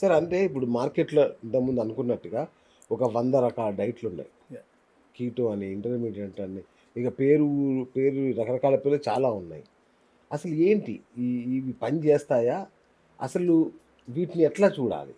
Sir అంటే ఇప్పుడు మార్కెట్లో ఇంతకుముందు అనుకున్నట్టుగా ఒక వంద రకాల డైట్లు ఉన్నాయి. కీటో అని ఇంటర్మీడియట్ అని ఇక పేరు పేరు రకరకాల పేర్లు చాలా ఉన్నాయి. అసలు ఏంటి? ఈ ఇవి పని చేస్తాయా? అసలు వీటిని ఎట్లా చూడాలి?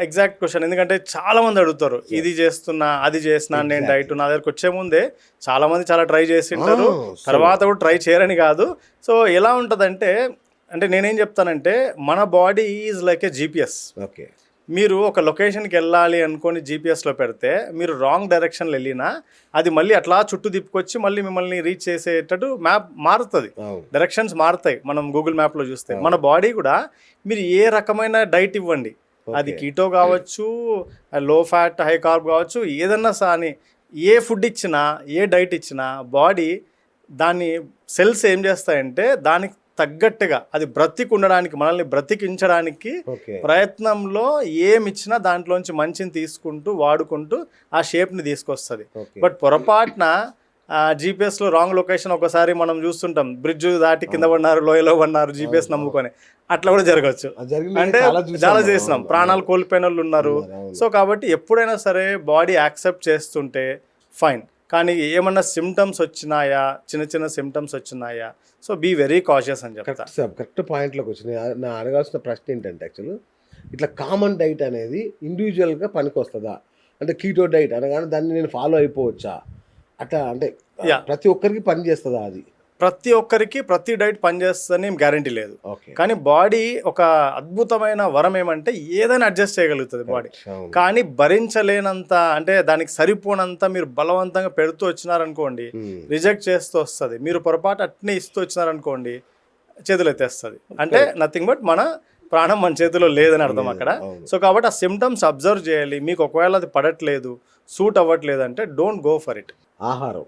ఎగ్జాక్ట్ క్వశ్చన్ ఎందుకంటే చాలా మంది అడుగుతారు ఇది చేస్తున్నా అది చేస్తున్నా నేను. డైట్ నా దగ్గరకు వచ్చే ముందే చాలా మంది చాలా ట్రై చేసి ఉంటారు. Ah, తర్వాత కూడా ట్రై చేయరని కాదు. సో ఎలా ఉంటుందంటే అంటే నేనేం చెప్తానంటే మన body is like a GPS. Okay. మీరు ఒక లొకేషన్కి వెళ్ళాలి అనుకొని జీపీఎస్లో పెడితే మీరు రాంగ్ డైరెక్షన్లో వెళ్ళినా అది మళ్ళీ అట్లా చుట్టూ తిప్పుకొచ్చి మళ్ళీ మిమ్మల్ని రీచ్ చేసేటట్టు మ్యాప్ మారుతుంది. డైరెక్షన్స్ మారుతాయి మనం గూగుల్ మ్యాప్లో చూస్తే. మన బాడీ కూడా మీరు ఏ రకమైన డైట్ ఇవ్వండి. అది. కీటో కావచ్చు లో ఫ్యాట్ హై కార్బ్ కావచ్చు ఏదన్నా సాని ఏ ఫుడ్ ఇచ్చినా ఏ డైట్ ఇచ్చినా బాడీ దాన్ని సెల్స్ ఏం చేస్తాయంటే దానికి తగ్గట్టుగా అది బ్రతికి ఉండడానికి మనల్ని బ్రతికించడానికి ప్రయత్నంలో ఏమి ఇచ్చినా దాంట్లోంచి మంచిని తీసుకుంటూ వాడుకుంటూ ఆ షేప్ని తీసుకొస్తుంది. బట్ పొరపాటున జీపీఎస్లో రాంగ్ లొకేషన్ ఒకసారి మనం చూస్తుంటాం. బ్రిడ్జ్ దాటి కింద పడినారు లోయలో పడినారు జీపీఎస్ నమ్ముకొని. అట్లా కూడా జరగచ్చు. అంటే చాలా. చేసినాం. ప్రాణాలు కోల్పోయిన వాళ్ళు ఉన్నారు. సో కాబట్టి ఎప్పుడైనా సరే బాడీ యాక్సెప్ట్ చేస్తుంటే ఫైన్. కానీ ఏమన్నా సిమ్టమ్స్ వచ్చినాయా? చిన్న చిన్న సిమ్టమ్స్ వచ్చినాయా? సో బీ వెరీ కాషియస్ అని చెప్తా. కరెక్ట్ సార్ కరెక్ట్ పాయింట్లోకి వచ్చింది నా- అడగాల్సిన ప్రశ్న ఏంటంటే యాక్చువల్ ఇట్లా కామన్ డైట్ అనేది ఇండివిజువల్గా పనికి వస్తుందా అంటే కీటో డైట్ అనగానే దాన్ని నేను ఫాలో అయిపోవచ్చా? అట్లా అంటే. ప్రతి ఒక్కరికి పని చేస్తుందా అది? ప్రతి ఒక్కరికి ప్రతి డైట్ పనిచేస్తుందని ఏం గ్యారంటీ లేదు. కానీ బాడీ ఒక అద్భుతమైన వరం ఏమంటే ఏదైనా అడ్జస్ట్ చేయగలుగుతుంది బాడీ. కానీ భరించలేనంత అంటే దానికి సరిపోనంత మీరు బలవంతంగా పెడుతూ వచ్చినారనుకోండి రిజెక్ట్ చేస్తూ వస్తుంది. మీరు పొరపాటు అట్నే ఇస్తూ వచ్చినారనుకోండి చేతులు ఎత్తేస్తుంది. అంటే నథింగ్ బట్ మన ప్రాణం మన చేతిలో లేదని అర్థం అక్కడ. సో కాబట్టి ఆ సిమ్టమ్స్ అబ్జర్వ్ చేయాలి. మీకు ఒకవేళ అది పడట్లేదు సూట్ అవ్వట్లేదు అంటే డోంట్ గో ఫర్ ఇట్ ఆహారం.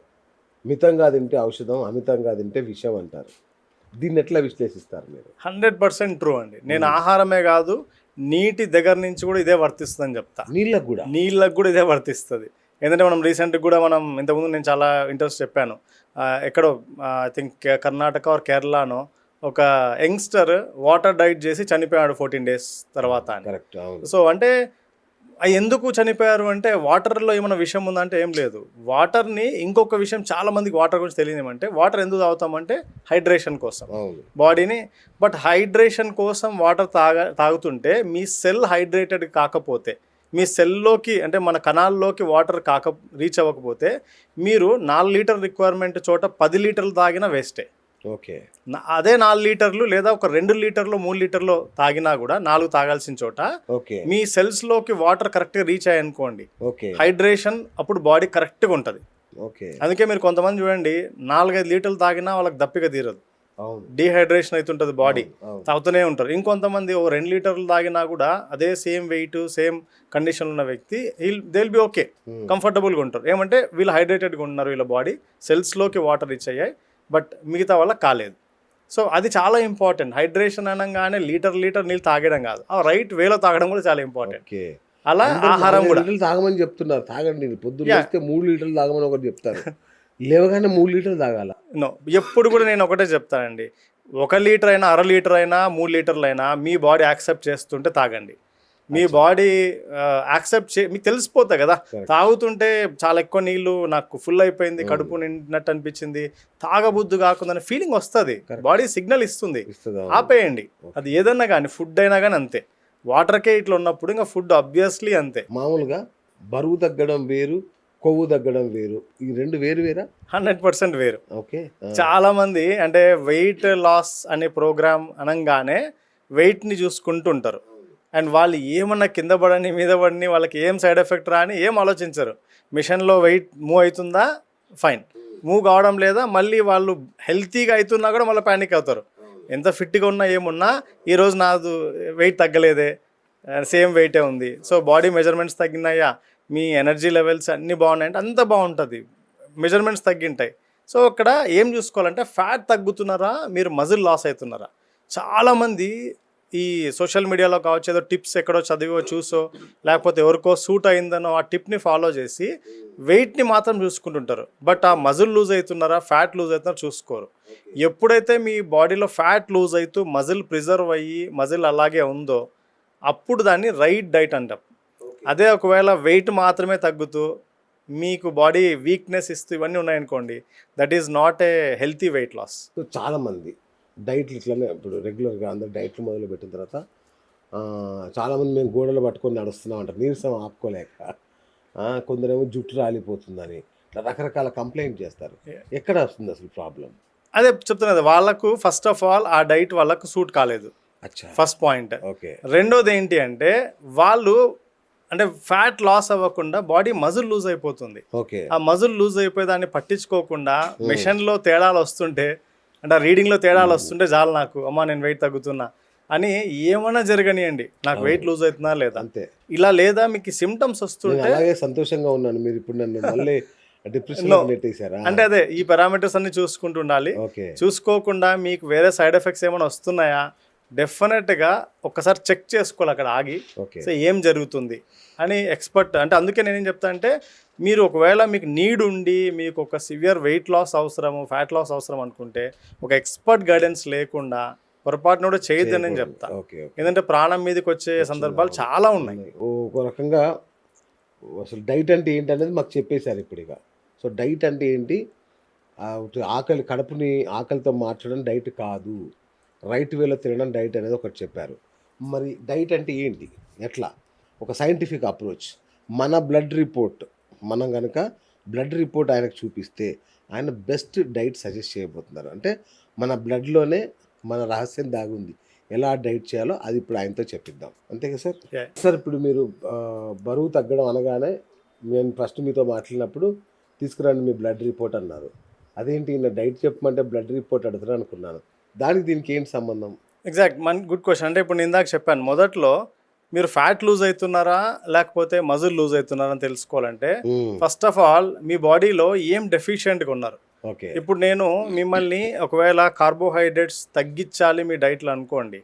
మితంగా తింటే ఔషధం అమితంగా తింటే విషం అంటారు. దీన్ని ఎట్లా విశ్లేషిస్తారు మీరు? హండ్రెడ్ పర్సెంట్ ట్రూ అండి. నేను ఆహారమే కాదు నీటి దగ్గర నుంచి కూడా ఇదే వర్తిస్తుందని చెప్తా. నీళ్ళకు కూడా? నీళ్ళకు కూడా ఇదే వర్తిస్తుంది. ఎందుకంటే మనం రీసెంట్గా కూడా మనం ఇంతకుముందు నేను చాలా ఇంట్రెస్ట్ చెప్పాను. ఎక్కడో ఐ థింక్ కర్ణాటక ఆర్ కేరళనో ఒక యంగ్స్టర్ వాటర్ డైట్ చేసి చనిపోయాడు ఫోర్టీన్ డేస్ తర్వాత సో అంటే ఎందుకు చనిపోయారు అంటే వాటర్లో ఏమైనా విషయం ఉందంటే ఏం లేదు. వాటర్ని ఇంకొక విషయం చాలా మందికి వాటర్ గురించి తెలియదు ఏమంటే వాటర్ ఎందుకు తాగుతామంటే హైడ్రేషన్ కోసం. బాడీని బట్ హైడ్రేషన్ కోసం వాటర్ తాగ తాగుతుంటే మీ సెల్ హైడ్రేటెడ్ కాకపోతే మీ సెల్లోకి అంటే మన కణాల్లోకి వాటర్ కాక రీచ్ అవ్వకపోతే మీరు నాలుగు లీటర్ రిక్వైర్మెంట్ చోట పది లీటర్లు తాగినా వేస్టే. ఓకే. అదే నాలుగు లీటర్లు లేదా ఒక రెండు లీటర్లు మూడు లీటర్లు తాగినా కూడా నాలుగు తాగాల్సిన చోట ఓకే. మీ సెల్స్లోకి వాటర్ కరెక్ట్గా రీచ్ అయ్యనుకోండి ఓకే. హైడ్రేషన్ అప్పుడు బాడీ కరెక్ట్గా ఉంటుంది. ఓకే. అందుకే మీరు కొంతమంది చూడండి నాలుగైదు లీటర్లు తాగినా వాళ్ళకి దప్పిక తీరదు. డీహైడ్రేషన్ అవుతుంటుంది బాడీ తాగుతూనే ఉంటారు. ఇంకొంతమంది ఓ రెండు లీటర్లు తాగినా కూడా అదే సేమ్ వెయిట్ సేమ్ కండిషన్ ఉన్న వ్యక్తి దే విల్ బి ఓకే. కంఫర్టబుల్గా ఉంటారు. ఏమంటే వీళ్ళు హైడ్రేటెడ్గా ఉన్నారు వీళ్ళ బాడీ సెల్స్లోకి వాటర్ రీచ్ అయ్యాయి. బట్ మిగతా వాళ్ళకి కాలేదు. సో అది చాలా ఇంపార్టెంట్. హైడ్రేషన్ అనగానే లీటర్ లీటర్ నీళ్ళు తాగడం కాదు. ఆ రైట్ వేలో తాగడం కూడా చాలా ఇంపార్టెంట్. అలా ఆహారం కూడా. తాగమని చెప్తున్నారు. తాగండి. పొద్దున్న. లేస్తే మూడు లీటర్లు తాగమని ఒకటి చెప్తారు. లేవగానే మూడు లీటర్లు తాగాల? నో. ఎప్పుడు కూడా నేను ఒకటే చెప్తానండి. ఒక లీటర్ అయినా అర లీటర్ అయినా మూడు లీటర్లు అయినా మీ బాడీ యాక్సెప్ట్ చేస్తుంటే తాగండి. మీ బాడీ యాక్సెప్ట్ చే మీకు తెలిసిపోతాయి కదా. తాగుతుంటే చాలా ఎక్కువ నీళ్ళు నాకు ఫుల్ అయిపోయింది కడుపు నిండినట్టు అనిపించింది. తాగబుద్దు కాకుందని ఫీలింగ్ వస్తుంది. బాడీ సిగ్నల్ ఇస్తుంది. ఆపేయండి. అది ఏదన్నా కానీ ఫుడ్ అయినా కానీ అంతే. వాటర్కే ఇట్లా ఉన్నప్పుడు ఇంకా ఫుడ్ అబ్వియస్లీ అంతే. మామూలుగా బరువు తగ్గడం వేరు కొవ్వు తగ్గడం వేరు. ఈ రెండు వేరు వేరా? హండ్రెడ్ పర్సెంట్ వేరు. ఓకే. చాలా మంది అంటే వెయిట్ లాస్ అనే ప్రోగ్రామ్ అనగానే వెయిట్ని చూసుకుంటుంటారు. అండ్ వాళ్ళు ఏమన్నా కింద పడని మీద పడని వాళ్ళకి ఏం సైడ్ ఎఫెక్ట్ రాని ఏం ఆలోచించరు. మిషన్లో వెయిట్ మూవ్ అవుతుందా? ఫైన్. మూవ్ కావడం లేదా? మళ్ళీ వాళ్ళు హెల్తీగా అవుతున్నా కూడా మళ్ళీ ప్యానిక్ అవుతారు. ఎంత ఫిట్గా ఉన్నా ఏమున్నా ఈరోజు నాదు వెయిట్ తగ్గలేదే. సేమ్ వెయిటే ఉంది. సో బాడీ మెజర్మెంట్స్ తగ్గినాయా? మీ ఎనర్జీ లెవెల్స్ అన్నీ బాగున్నాయంటే అంత బాగుంటుంది. మెజర్మెంట్స్ తగ్గింటాయి. సో అక్కడ ఏం చూసుకోవాలంటే ఫ్యాట్ తగ్గుతున్నారా? మీరు మజిల్ లాస్ అవుతున్నారా? చాలామంది ఈ సోషల్ మీడియాలో కావచ్చు ఏదో టిప్స్ ఎక్కడో చదివో చూసో లేకపోతే ఎవరికో సూట్ అయిందనో ఆ టిప్ని ఫాలో చేసి వెయిట్ని మాత్రం చూసుకుంటుంటారు. బట్ ఆ మజిల్ లూజ్ అవుతున్నారా ఫ్యాట్ లూజ్ అవుతున్నారా చూసుకోరు. ఎప్పుడైతే మీ బాడీలో ఫ్యాట్ లూజ్ అవుతూ మజిల్ ప్రిజర్వ్ అయ్యి మజిల్ అలాగే ఉందో అప్పుడు దాన్ని రైట్ డైట్ అంటాం. అదే ఒకవేళ వెయిట్ మాత్రమే తగ్గుతూ మీకు బాడీ వీక్నెస్ ఇస్తూ ఇవన్నీ ఉన్నాయనుకోండి that is not a healthy weight loss. So చాలామంది డైట్లు ఇట్లనే ఇప్పుడు రెగ్యులర్గా అందరు డైట్లు మొదలు పెట్టిన తర్వాత చాలామంది మేము గోడలు పట్టుకొని నడుస్తున్నాం అంటారు. నీరసం ఆపుకోలేక కొందరేమో జుట్టు రాలిపోతుందని రకరకాల కంప్లైంట్ చేస్తారు. ఎక్కడ వస్తుంది అసలు ప్రాబ్లం? అదే చెప్తున్నది వాళ్ళకు ఫస్ట్ ఆఫ్ ఆల్ ఆ డైట్ వాళ్ళకు సూట్ కాలేదు. అచ్చా. First point. ఓకే. రెండోది ఏంటి అంటే వాళ్ళు అంటే ఫ్యాట్ లాస్ అవ్వకుండా బాడీ మజిల్ లూజ్ అయిపోతుంది. ఓకే. ఆ మజిల్ లూజ్ అయిపోయి దాన్ని పట్టించుకోకుండా మిషన్లో తేడాలు వస్తుంటే అంటే రీడింగ్లో తేడాలు వస్తుంటే చాలు నాకు. అమ్మా నేను వెయిట్ తగ్గుతున్నా. అని ఏమైనా జరగనియండి. నాకు వెయిట్ లూజ్ అవుతుందా లేదా? అంతే. ఇలా లేదా మీకు సిమ్టమ్స్ వస్తుంటే అలాగే సంతోషంగా ఉన్నాను. మీరు ఇప్పుడు నన్ను మళ్ళీ డిప్రెషన్ No. పెట్టేశారా? అంటే అదే ఈ పారామీటర్స్ అన్ని చూసుకుంటూ ఉండాలి. ఓకే. చూసుకోకుండా మీకు వేరే సైడ్ ఎఫెక్ట్స్ ఏమైనా వస్తున్నాయా? డెఫినెట్గా ఒక్కసారి చెక్ చేసుకోవాలి అక్కడ ఆగి. సో ఏం జరుగుతుంది అని ఎక్స్పర్ట్ అంటే అందుకే నేనేం చెప్తా అంటే మీరు ఒకవేళ మీకు నీడ్ ఉండి మీకు ఒక సివియర్ వెయిట్ లాస్ అవసరము ఫ్యాట్ లాస్ అవసరం అనుకుంటే ఒక ఎక్స్పర్ట్ గైడెన్స్ లేకుండా పొరపాటున కూడా చేయొద్దని నేను చెప్తా. ఎందుకంటే ప్రాణం మీదకి వచ్చే సందర్భాలు చాలా ఉన్నాయి. ఒక రకంగా అసలు డైట్ అంటే ఏంటి అనేది మాకు చెప్పేశారు ఇప్పుడు ఇక. సో డైట్ అంటే ఏంటి? ఆకలి కడుపుని ఆకలితో మార్చడం డైట్ కాదు. రైట్ వేలో తినడం డైట్ అనేది ఒకటి చెప్పారు. మరి డైట్ అంటే ఏంటి? ఎట్లా? ఒక సైంటిఫిక్ అప్రోచ్. మన బ్లడ్ రిపోర్ట్ మనం కనుక బ్లడ్ రిపోర్ట్ ఆయనకు చూపిస్తే ఆయన బెస్ట్ డైట్ సజెస్ట్ చేయబోతున్నారు. అంటే మన బ్లడ్లోనే మన రహస్యం దాగుంది. ఎలా డైట్ చేయాలో అది ఇప్పుడు ఆయనతో చెప్పిద్దాం. అంతే కదా సార్. సార్ ఇప్పుడు మీరు బరువు తగ్గడం అనగానే నేను ఫస్ట్ మీతో మాట్లాడినప్పుడు తీసుకురండి మీ బ్లడ్ రిపోర్ట్ అన్నారు. అదేంటి నా డైట్ చెప్పమంటే బ్లడ్ రిపోర్ట్ అడుగుతారు అనుకున్నాను. దానికి దీనికి ఏంటి సంబంధం? ఎగ్జాక్ట్ మన గుడ్ క్వశ్చన్ అంటే ఇప్పుడు నేను ఇందాక చెప్పాను మొదట్లో మీరు ఫ్యాట్ లూజ్ అవుతున్నారా లేకపోతే మజిల్ లూజ్ అవుతున్నారా అని తెలుసుకోవాలంటే ఫస్ట్ ఆఫ్ ఆల్ మీ బాడీలో ఏం డెఫిషియెంట్గా ఉన్నారు? ఓకే ఇప్పుడు నేను మిమ్మల్ని ఒకవేళ కార్బోహైడ్రేట్స్ తగ్గించాలి మీ డైట్లో అనుకోండి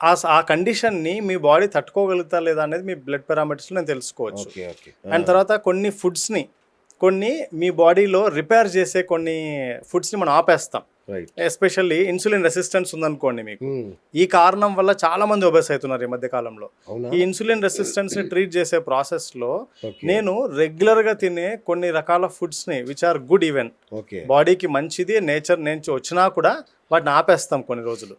ఆ ఆ కండిషన్ని మీ బాడీ తట్టుకోగలుగుతా లేదా అనేది మీ బ్లడ్ పారామీటర్స్లో నేను తెలుసుకోవచ్చు. అండ్ తర్వాత కొన్ని ఫుడ్స్ని కొన్ని మీ బాడీలో రిపేర్ చేసే కొన్ని ఫుడ్స్ని మనం ఆపేస్తాం. ఎస్పెషల్లీ ఇన్సులిన్ రెసిస్టెన్స్ ఉందనుకోండి మీకు. ఈ కారణం వల్ల చాలా మంది ఒబెస్ అవుతున్నారు ఈ మధ్య కాలంలో. ఈ ఇన్సులిన్ రెసిస్టెన్స్ని ట్రీట్ చేసే ప్రాసెస్లో నేను రెగ్యులర్గా తినే కొన్ని రకాల ఫుడ్స్ని విచ్ ఆర్ గుడ్ ఈవెన్ బాడీకి మంచిది నేచర్ నుంచి వచ్చినా కూడా వాటిని ఆపేస్తాం కొన్ని రోజులు.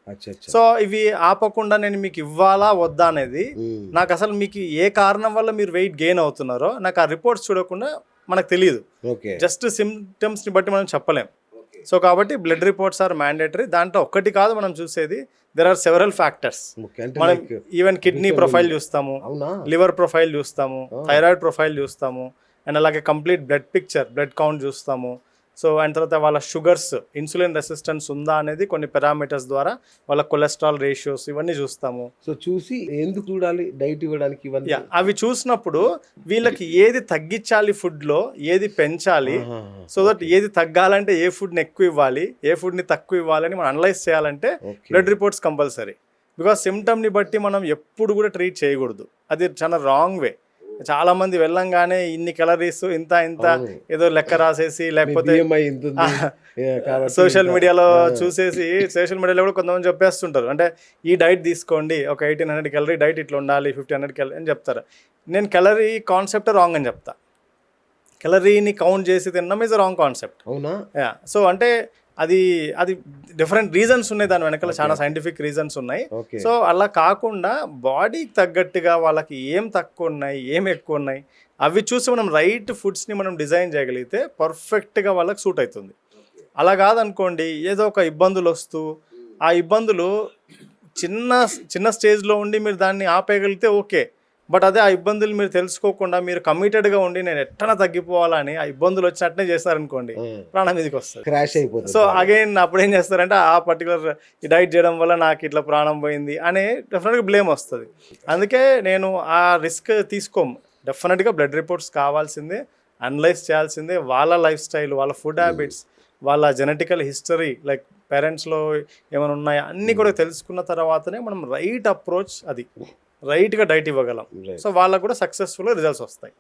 సో ఇవి ఆపకుండా నేను మీకు ఇవ్వాలా వద్దా అనేది మ్మ్. నాకు అసలు మీకు ఏ కారణం వల్ల మీరు వెయిట్ గెయిన్ అవుతున్నారో నాకు ఆ రిపోర్ట్స్ చూడకుండా మనకు తెలియదు జస్ట్ సిమ్టమ్స్ని బట్టి మనం చెప్పలేం. సో కాబట్టి బ్లడ్ రిపోర్ట్స్ ఆర్ మ్యాండేటరీ దాంట్లో ఒక్కటి కాదు మనం చూసేది దెర్ ఆర్ సెవరల్ ఫ్యాక్టర్స్ మనం ఈవెన్ కిడ్నీ ప్రొఫైల్ చూస్తాము లివర్ ప్రొఫైల్ చూస్తాము. థైరాయిడ్ ప్రొఫైల్ చూస్తాము అండ్ అలాగే complete blood picture blood count చూస్తాము. సో అండ్ తర్వాత వాళ్ళ షుగర్స్ ఇన్సులిన్ రెసిస్టెన్స్ ఉందా అనేది కొన్ని పారామీటర్స్ ద్వారా వాళ్ళ కొలెస్ట్రాల్ రేషియోస్ ఇవన్నీ చూస్తాము. సో చూసి ఎందుకు చూడాలి డైట్ ఇవ్వడానికి ఇవన్నీ? అవి చూసినప్పుడు వీళ్ళకి ఏది తగ్గించాలి ఫుడ్లో ఏది పెంచాలి. సో దట్ ఏది తగ్గాలంటే ఏ ఫుడ్ని ఎక్కువ ఇవ్వాలి ఏ ఫుడ్ని తక్కువ ఇవ్వాలని మనం అనలైజ్ చేయాలంటే బ్లడ్ రిపోర్ట్స్ కంపల్సరీ. బికాస్ సిమ్టమ్ని బట్టి మనం ఎప్పుడు కూడా ట్రీట్ చేయకూడదు. అది చాలా రాంగ్ వే. చాలా మంది వెళ్ళంగానే ఇన్ని క్యాలరీస్ ఇంత ఇంత. ఏదో లెక్క రాసేసి లేకపోతే సోషల్ మీడియాలో. చూసేసి సోషల్ మీడియాలో కూడా కొంతమంది చెప్పేస్తుంటారు. అంటే ఈ డైట్ తీసుకోండి ఒక ఎయిటీన్ హండ్రెడ్ క్యాలరీ డైట్ ఇట్లా ఉండాలి ఫిఫ్టీన్ హండ్రెడ్ క్యాలరీ అని చెప్తారు. నేను క్యాలరీ కాన్సెప్ట్ రాంగ్ అని చెప్తా. క్యాలరీని కౌంట్ చేసి తినడం ఇస్ రాంగ్ కాన్సెప్ట్ అవునా? యా సో అంటే అది అది డిఫరెంట్ రీజన్స్ ఉన్నాయి. దాని వెనకాల చాలా సైంటిఫిక్ రీజన్స్ ఉన్నాయి. సో అలా కాకుండా బాడీకి తగ్గట్టుగా వాళ్ళకి ఏం తక్కువ ఉన్నాయి ఏం ఎక్కువ ఉన్నాయి అవి చూసి మనం రైట్ ఫుడ్స్ని మనం డిజైన్ చేయగలిగితే పర్ఫెక్ట్గా వాళ్ళకి సూట్ అవుతుంది. అలా కాదనుకోండి ఏదో ఒక ఇబ్బందులు వస్తూ ఆ ఇబ్బందులు చిన్న చిన్న స్టేజ్లో ఉండి మీరు దాన్ని ఆపేయగలిగితే ఓకే బట్ అదే ఆ ఇబ్బందులు మీరు తెలుసుకోకుండా మీరు కమిటెడ్గా ఉండి నేను ఎట్టన తగ్గిపోవాలని ఆ ఇబ్బందులు వచ్చినట్టే చేస్తారనుకోండి ప్రాణం మీదకి వస్తుంది క్రాష్ అయిపోతుంది. సో అగైన్ అప్పుడు ఏం చేస్తారంటే ఆ పర్టికులర్ ఈ డైట్ చేయడం వల్ల నాకు ఇట్లా ప్రాణం పోయింది అనే డెఫినెట్గా బ్లేమ్ వస్తుంది. అందుకే నేను ఆ రిస్క్ తీసుకోము. డెఫినెట్గా బ్లడ్ రిపోర్ట్స్ కావాల్సిందే అనలైజ్ చేయాల్సిందే వాళ్ళ లైఫ్ స్టైల్ వాళ్ళ ఫుడ్ హ్యాబిట్స్ వాళ్ళ జెనెటికల్ హిస్టరీ లైక్ పేరెంట్స్లో ఏమైనా ఉన్నాయా అన్నీ కూడా తెలుసుకున్న తర్వాతనే మనం రైట్ అప్రోచ్ అది. రైట్గా డైట్ ఇవ్వగలం. సో వాళ్ళకు కూడా సక్సెస్ఫుల్ రిజల్ట్స్ వస్తాయి